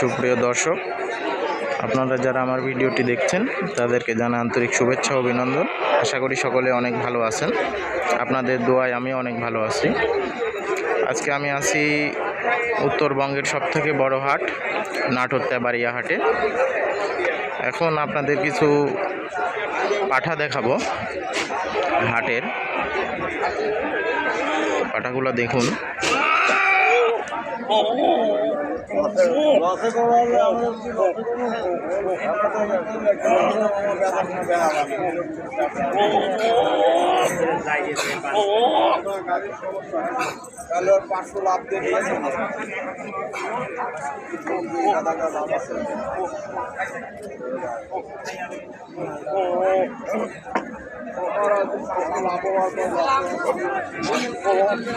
সুপ্রিয় দর্শক, আপনারা যারা আমার ভিডিওটি দেখছেন, তাদেরকে জানা আন্তরিক শুভেচ্ছা, অভিনন্দন। আশা করি সকলে অনেক ভালো আছেন। আপনাদের দোয়ায় আমি অনেক ভালো আছি। আজকে আমি আছি উত্তরবঙ্গের সবথেকে বড় হাট, নাটোর তেবাড়িয়া হাটে। এখন আপনাদের কিছু পাঠা দেখাবো হাটের। পাঠাগুলো দেখুন। তাহলে পাঁচশো লাভ দিয়ে লাভ